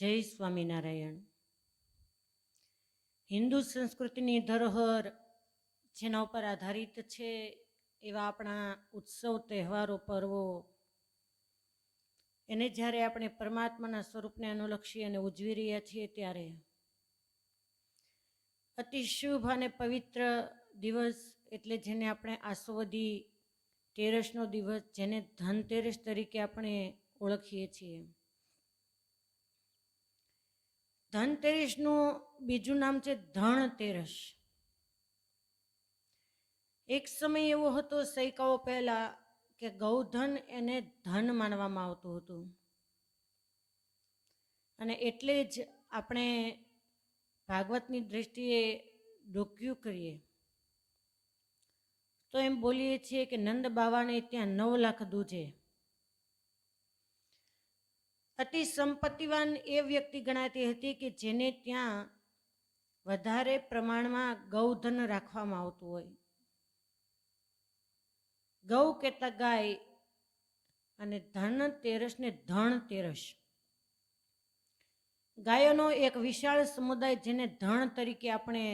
જય સ્વામિનારાયણ. હિન્દુ સંસ્કૃતિની ધરોહર જેના ઉપર આધારિત છે એવા આપણા ઉત્સવ, તહેવારો, પર્વો. એને જ્યારે આપણે પરમાત્માના સ્વરૂપને અનુલક્ષી અને ઉજવી રહ્યા છીએ ત્યારે અતિ શુભ અને પવિત્ર દિવસ એટલે જેને આપણે આસોવદી તેરસનો દિવસ, જેને ધનતેરસ તરીકે આપણે ઓળખીએ છીએ. ધનતેરસનું બીજું નામ છે ધણતેરસ. એક સમય એવો હતો સૈકાઓ પહેલા કે ગૌધન એને ધન માનવામાં આવતું હતું. અને એટલે જ આપણે ભાગવતની દ્રષ્ટિએ ડોક્યુ કરીએ. તો એમ બોલીએ છીએ કે નંદ બાવાને ત્યાં નવ લાખ દૂજે અતિ સંપત્તિવાન એ વ્યક્તિ ગણાતી હતી કે જેને ત્યાં વધારે પ્રમાણમાં ગૌધન રાખવામાં આવતું હોય. ગૌ કહેતા ગાય અને ધન તેરસ ને ધણ તેરસ. ગાયોનો એક વિશાળ સમુદાય જેને ધણ તરીકે આપણે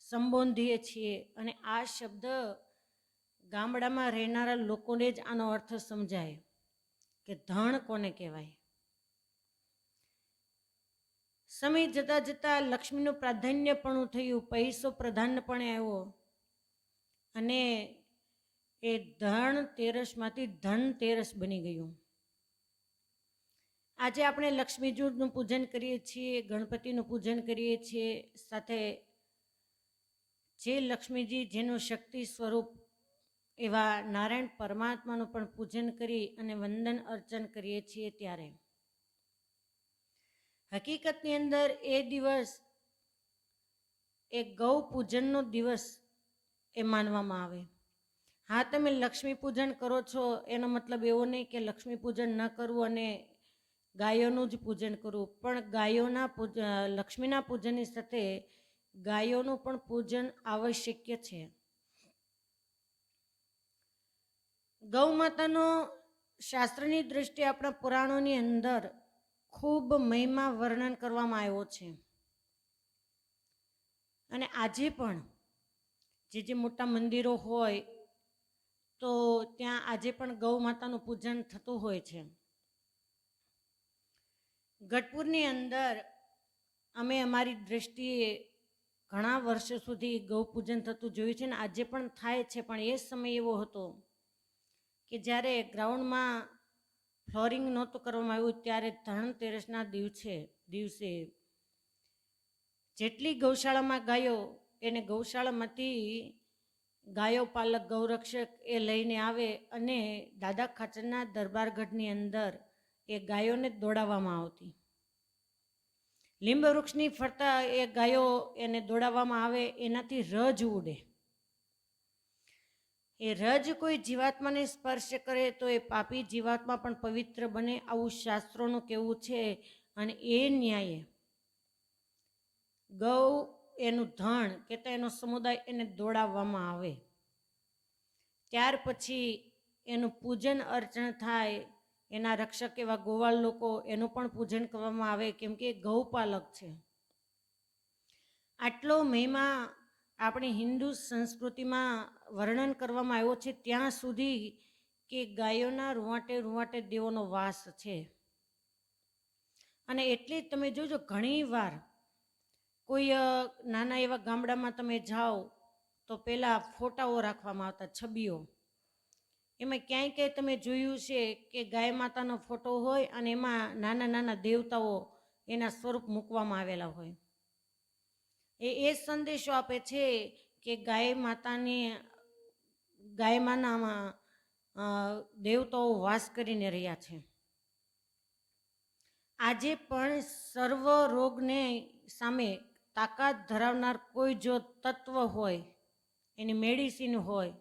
સંબોધીએ છીએ અને આ શબ્દ ગામડામાં રહેનારા લોકોને જ આનો અર્થ સમજાય કે ધણ કોને કહેવાય? સમય જતાં જતાં લક્ષ્મીનું પ્રાધાન્યપણું થયું, પૈસો પ્રધાનપણે આવ્યો. અને એ ધન તેરસમાંથી ધન તેરસ બની ગયું. આજે આપણે લક્ષ્મીજૂનું પૂજન કરીએ છીએ, ગણપતિનું પૂજન કરીએ છીએ. સાથે જે લક્ષ્મીજી જેનું શક્તિ સ્વરૂપ એવા નારાયણ પરમાત્માનું પણ પૂજન કરી અને વંદન અર્ચન કરીએ છીએ ત્યારે. હકીકતની અંદર એ દિવસ, એ ગૌ પૂજનનો દિવસ એ માનવામાં આવે. હા, તમે લક્ષ્મી પૂજન કરો છો, એનો મતલબ એવો નહીં કે લક્ષ્મી પૂજન ન કરવું અને ગાયોનું જ પૂજન કરવું. પણ ગાયોના પૂજ લક્ષ્મીના પૂજનની સાથે ગાયોનું પણ પૂજન આવશ્યક છે. ગૌ માતાનો શાસ્ત્રની દૃષ્ટિએ આપણા પુરાણોની અંદર ખૂબ મહિમા વર્ણન કરવામાં આવ્યો છે. અને આજે પણ જે જે મોટા મંદિરો હોય, તો ત્યાં આજે પણ ગૌ માતાનું પૂજન થતું હોય છે. ગઢપુરની અંદર અમે અમારી દ્રષ્ટિએ ઘણા વર્ષો સુધી ગૌ પૂજન થતું જોયું છે ને આજે પણ થાય છે. પણ એ સમય એવો હતો કે જ્યારે ગ્રાઉન્ડમાં ફ્લોરિંગ નહોતું કરવામાં આવ્યું ત્યારે ધનતેરસના દિવસે દિવસે જેટલી ગૌશાળામાં ગાયો, એને ગૌશાળામાંથી ગાયો પાલક, ગૌરક્ષક એ લઈને આવે અને દાદા ખાચરના દરબારગઢની અંદર એ ગાયોને દોડાવવામાં આવતી. લીંબ વૃક્ષની ફરતા એ ગાયો એને દોડાવવામાં આવે, એનાથી રજ ઉડે. એ રજ કોઈ જીવાત્માને સ્પર્શ કરે તો એ પાપી જીવાત્મા પણ પવિત્ર બને આવું શાસ્ત્રોનું કહેવું છે અને એ ન્યાયે. ગૌ એનું ધણ કહેતા એનો સમુદાય એને દોડાવવામાં આવે. ત્યાર પછી એનું પૂજન અર્ચન થાય. એના રક્ષક એવા ગોવાળ લોકો એનું પણ પૂજન કરવામાં આવે કેમ કે ગૌપાલક છે. આટલો મહિમા આપણી હિન્દુ સંસ્કૃતિમાં વર્ણન કરવામાં આવ્યો છે, ત્યાં સુધી કે ગાયોના રૂવાટે રૂવાટે દેવોનો વાસ છે. અને એટલે જ તમે જોજો, ઘણી વાર કોઈ નાના એવા ગામડામાં તમે જાઓ, તો પહેલાં ફોટાઓ રાખવામાં આવતા, છબીઓ. એમાં ક્યાંય ક્યાંય તમે જોયું છે કે ગાય માતાનો ફોટો હોય અને એમાં નાના નાના દેવતાઓ એના સ્વરૂપ મૂકવામાં આવેલા હોય. એ એ સંદેશો આપે છે કે ગાય માતાની, ગાય માનામાં દેવતાઓ વાસ કરીને રહ્યા છે. આજે પણ સર્વ રોગને સામે તાકાત ધરાવનાર કોઈ જો તત્વ હોય, એની મેડિસિન હોય,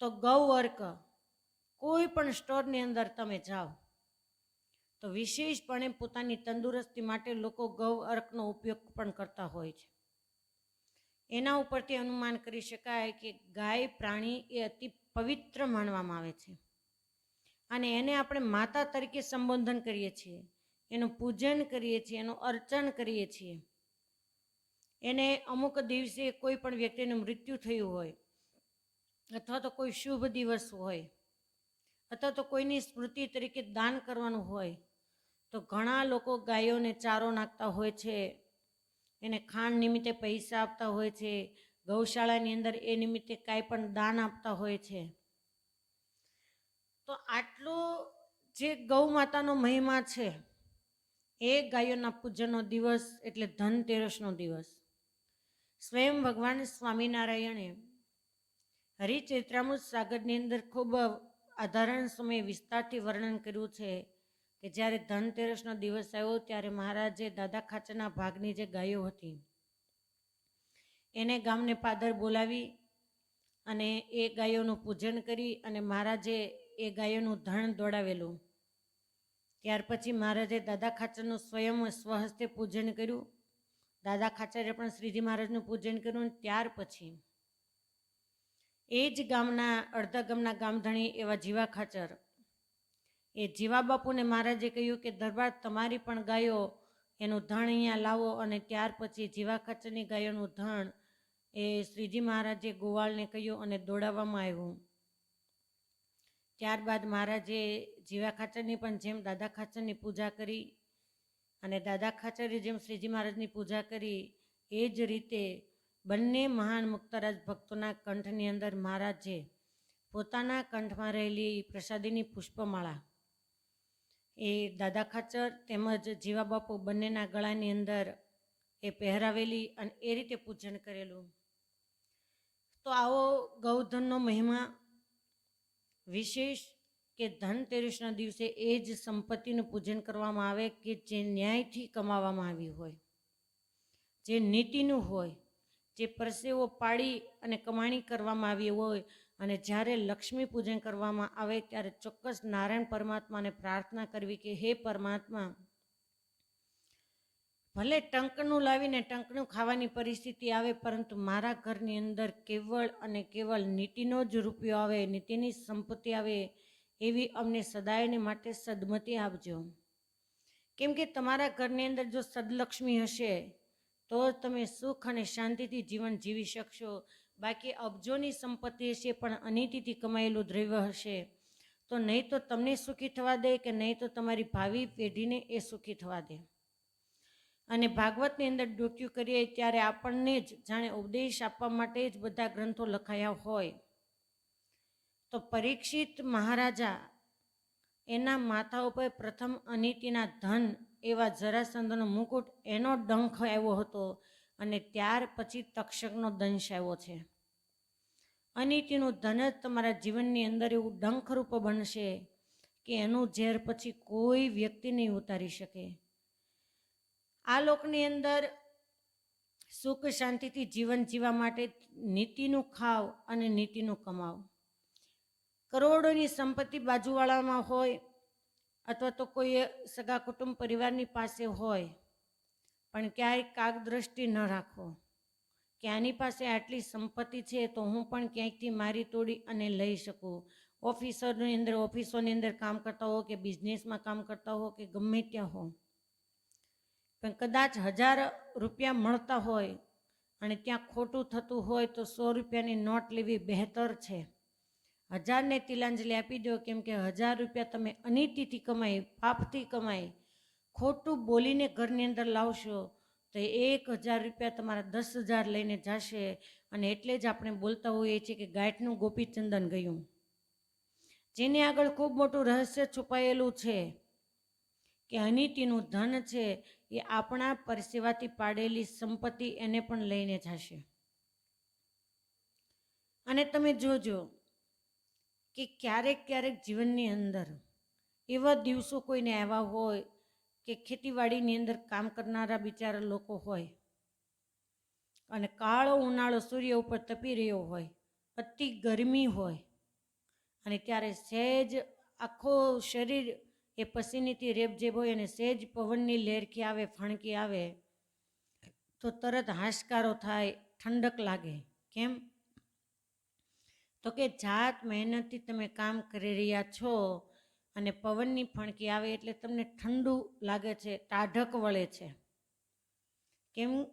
તો ગૌ વર્ક કોઈ પણ સ્ટોરની અંદર તમે જાઓ. તો વિશેષપણે પોતાની તંદુરસ્તી માટે લોકો ગૌ અર્કનો ઉપયોગ પણ કરતા હોય છે. એના ઉપરથી અનુમાન કરી શકાય કે ગાય, પ્રાણી એ અતિ પવિત્ર માનવામાં આવે છે. અને એને આપણે માતા તરીકે સંબોધન કરીએ છીએ. એનું પૂજન કરીએ છીએ, એનું અર્ચન કરીએ છીએ. એને અમુક દિવસે કોઈ પણ વ્યક્તિનું મૃત્યુ થયું હોય, અથવા તો કોઈ શુભ દિવસ હોય, અથવા તો કોઈની સ્મૃતિ તરીકે દાન કરવાનું હોય તો ઘણા લોકો ગાયોને ચારો નાખતા હોય છે, એને ખાંડ નિમિત્તે પૈસા આપતા હોય છે, ગૌશાળાની અંદર એ નિમિત્તે કાંઈ પણ દાન આપતા હોય છે. તો આટલો જે ગૌ માતાનો મહિમા છે, એ ગાયોના પૂજનનો દિવસ એટલે ધનતેરસનો દિવસ. સ્વયં ભગવાન સ્વામિનારાયણે હરિચરિત્રામૃત સાગરની અંદર ખૂબ આધારણ સમયે વિસ્તારથી વર્ણન કર્યું છે કે જ્યારે ધનતેરસનો દિવસ આવ્યો ત્યારે મહારાજે દાદા ખાચરના ભાગની જે ગાયો હતી, એને ગામને પાદર બોલાવી અને એ ગાયોનું પૂજન કરી અને મહારાજે એ ગાયોનું ધણ દોડાવેલું. ત્યાર પછી મહારાજે દાદા ખાચરનું સ્વયં સ્વહસ્તે પૂજન કર્યું. દાદા ખાચરે પણ શ્રીજી મહારાજનું પૂજન કર્યું ત્યાર પછી એ જ ગામના અડધા ગામના ગામધણી એવા જીવા ખાચર એ જીવા બાપુને મહારાજે કહ્યું કે, દરબાર તમારી પણ ગાયો, એનું ધણ અહીંયા લાવો. અને ત્યાર પછી જીવા ખાચરની ગાયોનું ધણ એ શ્રીજી મહારાજે ગોવાળને કહ્યું અને દોડાવવામાં આવ્યું. ત્યારબાદ મહારાજે જીવા ખાચરની પણ જેમ દાદા ખાચરની પૂજા કરી અને દાદા ખાચરે જેમ શ્રીજી મહારાજની પૂજા કરી, એ જ રીતે બંને મહાન મુક્તરાજ ભક્તોના કંઠની અંદર મહારાજે પોતાના કંઠમાં રહેલી પ્રસાદીની પુષ્પમાળા એ દાદા ખાચર તેમજ જીવા બાપુ બંનેના ગળાની અંદર એ પહેરાવેલી અને એ રીતે પૂજન કરેલું. તો આવો ગૌધનનો મહિમા વિશેષ કે ધનતેરસના દિવસે એ જ સંપત્તિનું પૂજન કરવામાં આવે કે જે ન્યાયથી કમાવામાં આવી હોય. જે નીતિનું હોય, જે પરસેવો પાડી અને કમાણી કરવામાં આવી હોય અને જ્યારે લક્ષ્મી પૂજન કરવામાં આવે ત્યારે ચોક્કસ નારાયણ પરમાત્માને પ્રાર્થના કરવી કે હે પરમાત્મા, ભલે ટંકનું લાવીને ટંકનું ખાવાની પરિસ્થિતિ આવે, પરંતુ મારા ઘરની અંદર કેવળ અને કેવળ નીતિનો જ રૂપિયો આવે, નીતિની સંપત્તિ આવે, એવી અમને સદાયને માટે સદમતી આપજો. કેમ કે તમારા ઘરની અંદર જો સદલક્ષ્મી હશે, તો તમે સુખ અને શાંતિથી જીવન જીવી શકશો. બાકી અબજોની સંપત્તિ હશે, પણ અનીતિથી કમાયેલું દ્રવ્ય હશે. તો નહીં તો તમને સુખી થવા દે કે નહીં તો તમારી ભાવિ પેઢીને એ સુખી થવા દે. અને ભાગવતની અંદર ડોક્યુ કરીએ ત્યારે આપણને જ, જાણે ઉપદેશ આપવા માટે જ બધા ગ્રંથો લખાયા હોય. તો પરીક્ષિત મહારાજા એના માથા ઉપર પ્રથમ અનિતિના ધન એવા જરાસંધનો મુકુટ એનો ડંખ આવ્યો હતો. અને ત્યાર પછી તક્ષકનો દંશ આવ્યો છે. અનિતિનું ધન જ તમારા જીવનની અંદર એવું ડંખરૂપ બનશે કે એનું ઝેર પછી કોઈ વ્યક્તિ નહીં ઉતારી શકે. આ લોકની અંદર સુખ શાંતિથી જીવન જીવવા માટે નીતિનું ખાવ અને નીતિનું કમાવ. કરોડોની સંપત્તિ બાજુવાળામાં હોય અથવા તો કોઈ સગા કુટુંબ પરિવારની પાસે હોય પણ ક્યાંય કાગ દ્રષ્ટિ ન રાખો. કે આની પાસે આટલી સંપત્તિ છે તો હું પણ ક્યાંકથી મારી તોડી અને લઈ શકું? ઓફિસરની અંદર, ઓફિસોની અંદર કામ કરતા હો કે બિઝનેસમાં કામ કરતા હો કે ગમે ત્યાં હો? પણ કદાચ હજાર રૂપિયા મળતા હોય અને ત્યાં ખોટું થતું હોય તો સો રૂપિયાની નોટ લેવી બહેતર છે. હજારને તિલાંજલિ આપી દો, કેમ કે હજાર રૂપિયા તમે અનિતિથી કમાઈ, પાપથી કમાઈ ખોટું બોલીને ઘરની અંદર લાવશો, તો એક હજાર રૂપિયા તમારા દસ હજાર લઈને જશે. અને એટલે જ આપણે બોલતા હોઈએ છીએ કે ગાંઠનું ગોપીચંદન ગયું. જેની આગળ ખૂબ મોટું રહસ્ય છુપાયેલું છે કે અનિતિનું ધન છે, એ આપણા પરસેવાથી પાડેલી સંપત્તિ એને પણ લઈને જશે. અને તમે જોજો કે ક્યારેક ક્યારેક જીવનની અંદર એવા દિવસો કોઈને આવ્યા હોય કે ખેતીવાડીની અંદર કામ કરનારા બિચારા લોકો હોય અને કાળો ઉનાળો સૂર્ય ઉપર તપી રહ્યો હોય, અતિ ગરમી હોય અને ત્યારે સહેજ આખો શરીર એ પસીનીથી રેબજેબ હોય અને સહેજ પવનની લહેરખી આવે, ફણકી આવે, તો તરત હાશકારો થાય, ઠંડક લાગે. કેમ? તો કે જાત મહેનતથી તમે કામ કરી રહ્યા છો અને પવનની ફણકી આવે એટલે તમને ઠંડુ લાગે છે, ટાઢક વળે છે. કેમ?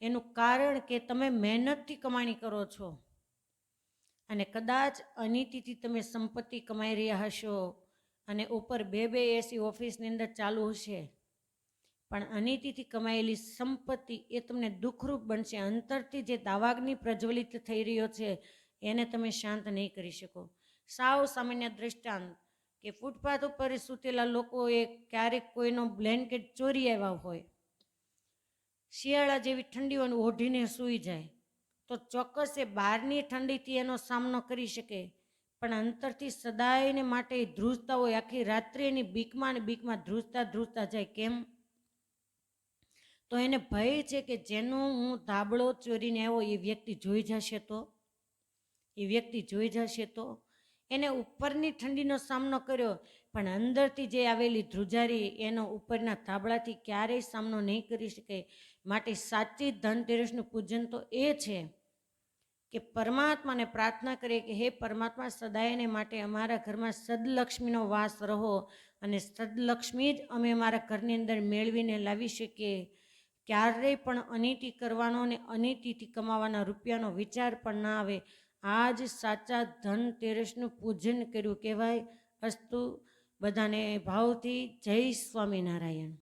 એનું કારણ કે તમે મહેનતથી કમાણી કરો છો. અને કદાચ અનીતિથી તમે સંપત્તિ કમાઈ રહ્યા હશો અને ઉપર બે બે એસી ઓફિસની અંદર ચાલુ હશે. પણ અનીતિથી કમાયેલી સંપત્તિ એ તમને દુઃખરૂપ બનશે. અંતરથી જે દાવાગ્નિ પ્રજ્વલિત થઈ રહ્યો છે, એને તમે શાંત નહીં કરી શકો. સાવ સામાન્ય દૃષ્ટાંત કે ફૂટપાથ ઉપર સૂતેલા લોકોએ ક્યારેક કોઈનો બ્લેન્કેટ ચોરી આવ્યા હોય, શિયાળા જેવી ઠંડી હોય ઓઢીને સૂઈ જાય, તો ચોક્કસ એ બહારની ઠંડીથી એનો સામનો કરી શકે. પણ અંતરથી સદાયને માટે ધ્રુજતા હોય આખી રાત્રે એની બીકમાં ને બીકમાં ધ્રુજતા ધ્રુજતા જાય કેમ? તો એને ભય છે કે જેનો હું ધાબળો ચોરીને આવ્યો એ વ્યક્તિ જોઈ જશે તો? એ વ્યક્તિ જોઈ જશે તો? એને ઉપરની ઠંડીનો સામનો કર્યો. પણ અંદરથી જે આવેલી ધ્રુજારી એનો ઉપરના થાબડાથી ક્યારેય સામનો નહીં કરી શકે. માટે સાચી ધનતેરસનું પૂજન તો એ છે કે પરમાત્માને પ્રાર્થના કરીએ કે હે પરમાત્મા સદાયને માટે અમારા ઘરમાં સદલક્ષ્મીનો વાસ રહો અને સદલક્ષ્મી જ અમે અમારા ઘરની અંદર મેળવીને લાવી શકીએ. ક્યારેય પણ અનીતિ કરવાનો અને અનીતિથી કમાવાના રૂપિયાનો વિચાર પણ ના આવે. આ જ સાચા ધનતેરસનું પૂજન કર્યું કહેવાય. અસ્તુ બધાને ભાવથી જય સ્વામિનારાયણ.